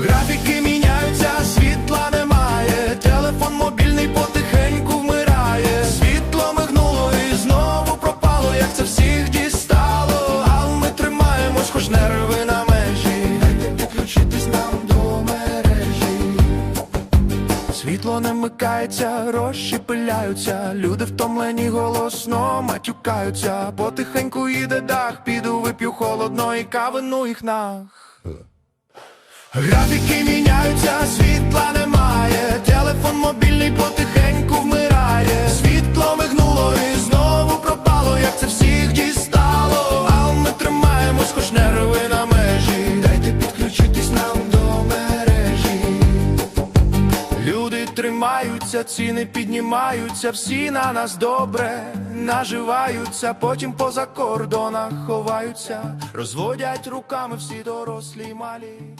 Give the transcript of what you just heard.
Графіки міняються, світла немає, телефон мобільний потихеньку вмирає. Світло мигнуло і знову пропало, як це всіх дістало. А ми тримаємось, хоч нерви на межі. Дайте підключитись нам до мережі. Світло не микається, гроші пиляються, люди втомлені голосно матюкаються. Потихеньку їде дах, піду вип'ю холодної кави, ну їх нах. Графіки міняються, світла немає, телефон мобільний потихеньку вмирає. Світло мигнуло і знову пропало, як це всіх дістало. А ми тримаємось, хоч нерви на межі. Дайте підключитись нам до мережі. Люди тримаються, ціни піднімаються, всі на нас добре наживаються, потім поза кордонах ховаються, розводять руками всі дорослі малі.